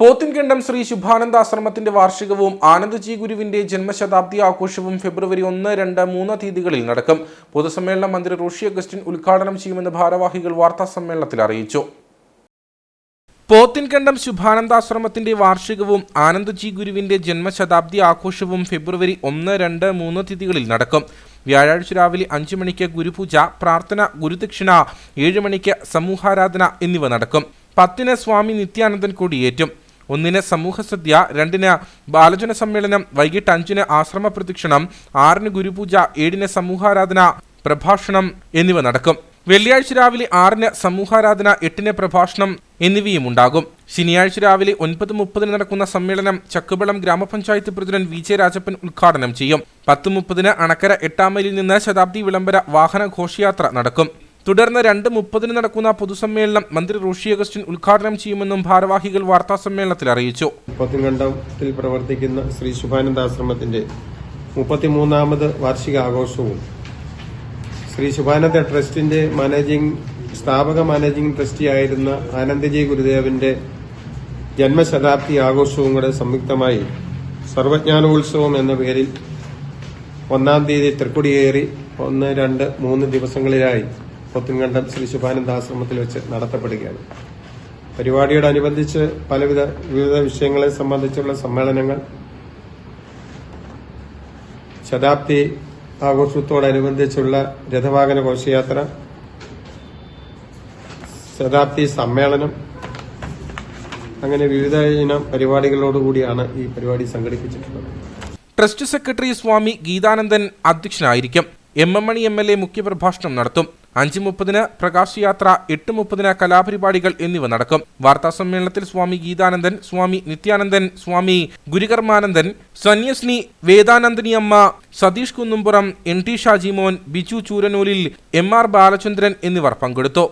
പോത്തിൻകണ്ടം ശ്രീ ശുഭാനന്ദാശ്രമത്തിന്റെ വാർഷികവും ആനന്ദജി ഗുരുവിന്റെ ജന്മശതാബ്ദി ആഘോഷവും ഫെബ്രുവരി ഒന്ന് രണ്ട് മൂന്ന് തീയതികളിൽ നടക്കും. പൊതുസമ്മേളനം മന്ത്രി റോഷി അഗസ്റ്റിൻ ഉദ്ഘാടനം ചെയ്യുമെന്ന് ഭാരവാഹികൾ വാർത്താ സമ്മേളനത്തിൽ അറിയിച്ചു. പോത്തിൻകണ്ടം ശുഭാനന്ദാശ്രമത്തിന്റെ വാർഷികവും ആനന്ദജി ഗുരുവിന്റെ ജന്മശതാബ്ദി ആഘോഷവും ഫെബ്രുവരി ഒന്ന് രണ്ട് മൂന്ന് തീയതികളിൽ നടക്കും. വ്യാഴാഴ്ച രാവിലെ അഞ്ചു മണിക്ക് ഗുരുപൂജ പ്രാർത്ഥന ഗുരുദക്ഷിണ ഏഴ് മണിക്ക് സമൂഹാരാധന എന്നിവ നടക്കും. പത്തിന് സ്വാമി നിത്യാനന്ദൻ കൊടിയേറ്റും. ഒന്നിന് സമൂഹസദ്യ രണ്ടിന് ബാലജന സമ്മേളനം വൈകിട്ട് അഞ്ചിന് ആശ്രമ പ്രദക്ഷിണം ആറിന് ഗുരുപൂജ ഏഴിന് സമൂഹാരാധന പ്രഭാഷണം എന്നിവ നടക്കും. വെള്ളിയാഴ്ച രാവിലെ ആറിന് സമൂഹാരാധന എട്ടിന് പ്രഭാഷണം എന്നിവയും ഉണ്ടാകും ശനിയാഴ്ച രാവിലെ ഒൻപത് മുപ്പതിന് നടക്കുന്ന സമ്മേളനം ചക്കുവളം ഗ്രാമപഞ്ചായത്ത് പ്രസിഡന്റ് വി ജെ രാജപ്പൻ ഉദ്ഘാടനം ചെയ്യും. പത്ത് മുപ്പതിന് അണക്കര എട്ടാമലിൽ നിന്ന് ശതാബ്ദി വിളംബര വാഹന ഘോഷയാത്ര നടക്കും. തുടർന്ന് രണ്ട് മുപ്പതിന് നടക്കുന്ന പൊതുസമ്മേളനം മന്ത്രി റോഷി അഗസ്റ്റിൻ ഉദ്ഘാടനം ചെയ്യുമെന്നും ഭാരവാഹികൾ വാർത്താ സമ്മേളനത്തിൽ അറിയിച്ചു. പത്തിങ്കണ്ടത്തിൽ പ്രവർത്തിക്കുന്ന ശ്രീ ശുഭാനന്ദാശ്രമത്തിന്റെ മുപ്പത്തിമൂന്നാമത് വാർഷിക ആഘോഷവും ശ്രീ ശുഭാനന്ദ ട്രസ്റ്റിന്റെ മാനേജിംഗ് സ്ഥാപക മാനേജിംഗ് ട്രസ്റ്റിയായിരുന്ന ആനന്ദജി ഗുരുദേവന്റെ ജന്മശതാബ്ദി ആഘോഷവും കൂടെ സംയുക്തമായി സർവജ്ഞാനോത്സവം എന്ന പേരിൽ ഒന്നാം തീയതി തൃക്കുടിയേറി ഒന്ന് രണ്ട് മൂന്ന് ദിവസങ്ങളിലായി പൊത്തുങ്കണ്ടം ശ്രീ ശുഭാനന്ദ ആശ്രമത്തിൽ വെച്ച് നടത്തപ്പെടുകയാണ്. പരിപാടിയോടനുബന്ധിച്ച് പലവിധ വിവിധ വിഷയങ്ങളെ സംബന്ധിച്ചുള്ള സമ്മേളനങ്ങൾ ശതാബ്ദി ആഘോഷത്തോടനുബന്ധിച്ചുള്ള രഥവാഹന ഘോഷയാത്ര ശതാബ്ദി സമ്മേളനം അങ്ങനെ വിവിധ ഇനം പരിപാടികളോടുകൂടിയാണ് ഈ പരിപാടി സംഘടിപ്പിച്ചിട്ടുള്ളത്. ട്രസ്റ്റ് സെക്രട്ടറി സ്വാമി ഗീതാനന്ദൻ അധ്യക്ഷനായിരിക്കും. M M Mani M L A മുഖ്യപ്രഭാഷണം നടത്തും. അഞ്ച് മുപ്പതിന് പ്രകാശ് യാത്ര എട്ട് മുപ്പതിന് കലാപരിപാടികൾ എന്നിവ നടക്കും. വാർത്താ സമ്മേളനത്തിൽ സ്വാമി ഗീതാനന്ദൻ സ്വാമി നിത്യാനന്ദൻ സ്വാമി ഗുരുകർമാനന്ദൻ സന്യസ്നി വേദാനന്ദനി അമ്മ സതീഷ് കുന്നുംപുറം എൻ ടി ഷാജിമോൻ ബിജു ചൂരനൂലിൽ എം ആർ ബാലചന്ദ്രൻ എന്നിവർ പങ്കെടുത്തു.